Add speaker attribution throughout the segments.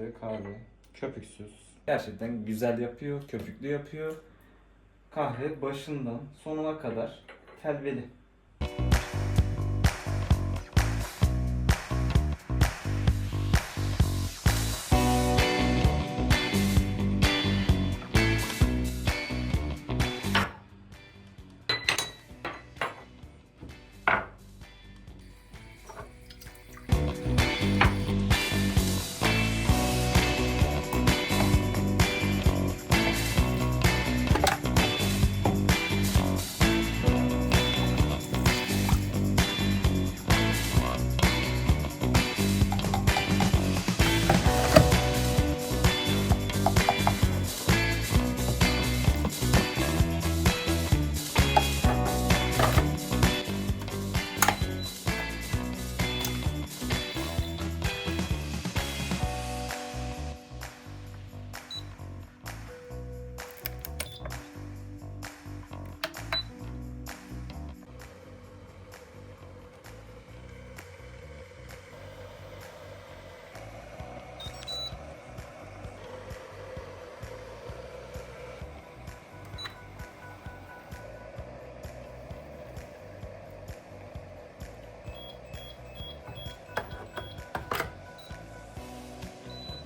Speaker 1: Yaptığı kahve köpüksüz. Gerçekten güzel yapıyor, köpüklü yapıyor. Kahve başından sonuna kadar telveli.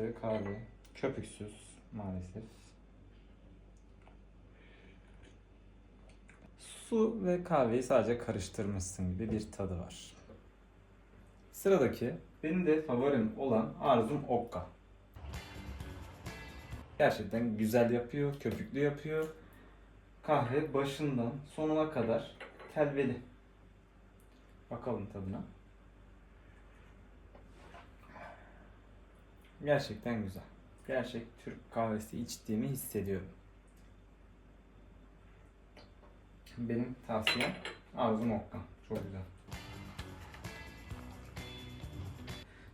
Speaker 1: yaptığı kahve köpüksüz maalesef. Su ve kahveyi sadece karıştırmışsın gibi bir tadı var. Sıradaki benim de favorim olan Arzum Okka. Gerçekten güzel yapıyor, köpüklü yapıyor. Kahve başından sonuna kadar telveli. Bakalım tadına. Gerçekten güzel. Gerçek Türk kahvesi içtiğimi hissediyorum. Benim tavsiyem Arzum Okkan. Çok güzel.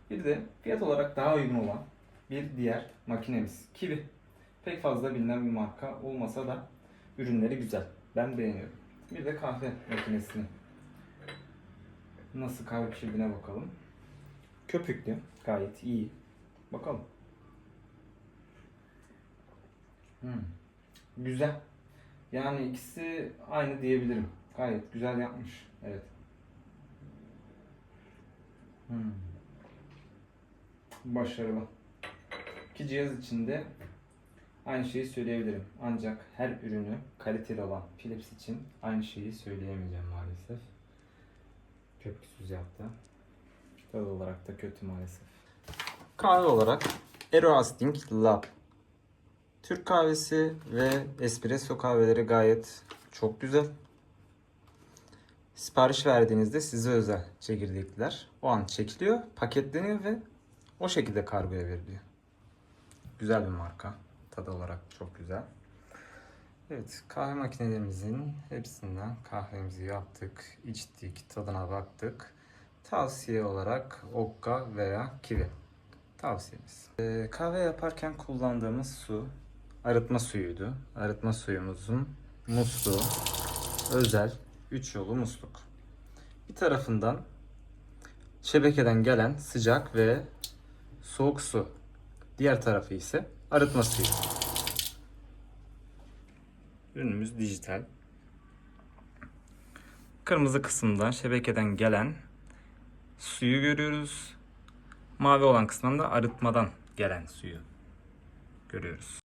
Speaker 1: Bir de fiyat olarak daha uygun olan bir diğer makinemiz Kiwi. Pek fazla bilinen bir marka olmasa da ürünleri güzel. Ben beğeniyorum. Bir de kahve makinesini nasıl kahve pişirdiğine bakalım. Köpüklü, gayet iyi. Bakalım. Hmm. Güzel. Yani ikisi aynı diyebilirim. Gayet güzel yapmış. Evet. Hmm. Başarılı. İki cihaz içinde aynı şeyi söyleyebilirim. Ancak her ürünü kaliteli olan Philips için aynı şeyi söyleyemeyeceğim maalesef. Köpüksüz yaptı. Tadı olarak da kötü maalesef. Kahve olarak Eroasting Lab. Türk kahvesi ve espresso kahveleri gayet çok güzel. Sipariş verdiğinizde size özel çekirdekler o an çekiliyor, paketleniyor ve o şekilde kargoya veriliyor. Güzel bir marka. Tadı olarak çok güzel. Evet, kahve makinelerimizin hepsinden kahvemizi yaptık, içtik, tadına baktık. Tavsiye olarak Okka veya Kiwi tavsiyemiz. Ee, kahve yaparken kullandığımız su arıtma suyuydu. Arıtma suyumuzun musluğu özel 3 yolu musluk. Bir tarafından şebekeden gelen sıcak ve soğuk su. Diğer tarafı ise arıtma suyu. Ürünümüz dijital. Kırmızı kısımdan şebekeden gelen suyu görüyoruz. Mavi olan kısmından da arıtmadan gelen suyu görüyoruz.